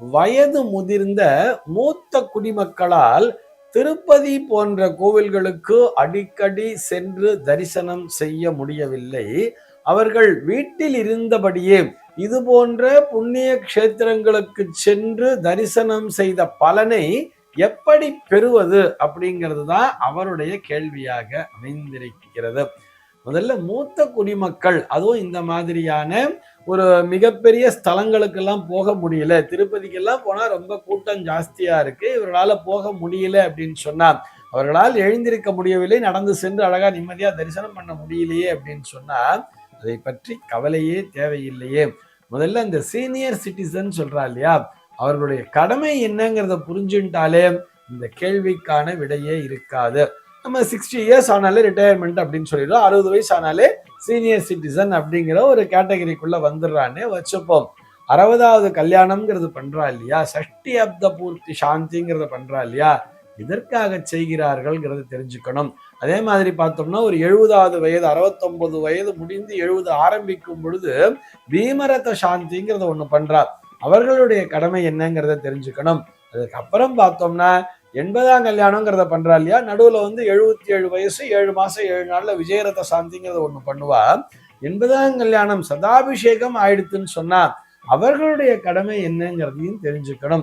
வயது முதிர்ந்த மூத்த குடிமக்களால் திருப்பதி போன்ற கோவில்களுக்கு அடிக்கடி சென்று தரிசனம் செய்ய முடியவில்லை. அவர்கள் வீட்டில் இருந்தபடியே இது போன்ற புண்ணிய கஷேத்திரங்களுக்கு சென்று தரிசனம் செய்த பலனை எப்படி பெறுவது அப்படிங்கிறது தான் அவருடைய கேள்வியாக அமைந்திருக்கிறது. முதல்ல மூத்த குடிமக்கள் அதுவும் இந்த மாதிரியான ஒரு மிகப்பெரிய ஸ்தலங்களுக்கெல்லாம் போக முடியல. திருப்பதிக்கெல்லாம் போனால் ரொம்ப கூட்டம் ஜாஸ்தியாக இருக்குது இவர்களால் போக முடியல அப்படின்னு சொன்னால் அவர்களால் எழுந்திருக்க முடியவில்லை நடந்து சென்று அழகாக நிம்மதியாக தரிசனம் பண்ண முடியலையே அப்படின்னு சொன்னால் அதை பற்றி கவலையே தேவையில்லையே. முதல்ல இந்த சீனியர் சிட்டிசன் சொல்கிறா இல்லையா அவர்களுடைய கடமை என்னங்கிறத புரிஞ்சுட்டாலே இந்த கேள்விக்கான விடையே இருக்காது. நம்ம சிக்ஸ்டி இயர்ஸ் ஆனாலே ரிட்டையர்மெண்ட் அப்படின்னு சொல்லிடுறோம். அறுபது வயசு ஆனாலே சீனியர் சிட்டிசன் அப்படிங்கிற ஒரு கேட்டகரிக்குள்ள வந்துடுறான்னு வச்சுப்போம். அறுபதாவது கல்யாணம்ங்கிறது பண்றா இல்லையா? சஷ்டி அப்த பூர்த்தி சாந்திங்கிறத பண்றா இல்லையா? இதற்காக செய்கிறார்கள்ங்கிறத தெரிஞ்சுக்கணும். அதே மாதிரி பார்த்தோம்னா ஒரு எழுபதாவது வயது அறுபத்தொன்பது வயது முடிந்து எழுபது ஆரம்பிக்கும் பொழுது பீமரத சாந்திங்கிறத ஒன்று பண்றார் அவர்களுடைய கடமை என்னங்கிறத தெரிஞ்சுக்கணும். அதுக்கப்புறம் பார்த்தோம்னா எண்பதாம் கல்யாணங்கிறத பண்றா இல்லையா? நடுவுல வந்து எழுபத்தி ஏழு வயசு ஏழு மாசம் ஏழு நாள்ல விஜயரத சாந்திங்கிறத ஒண்ணு பண்ணுவா. எண்பதாம் கல்யாணம் சதாபிஷேகம் ஆயிடுத்துன்னு சொன்னா அவர்களுடைய கடமை என்னங்கிறதையும் தெரிஞ்சுக்கணும்.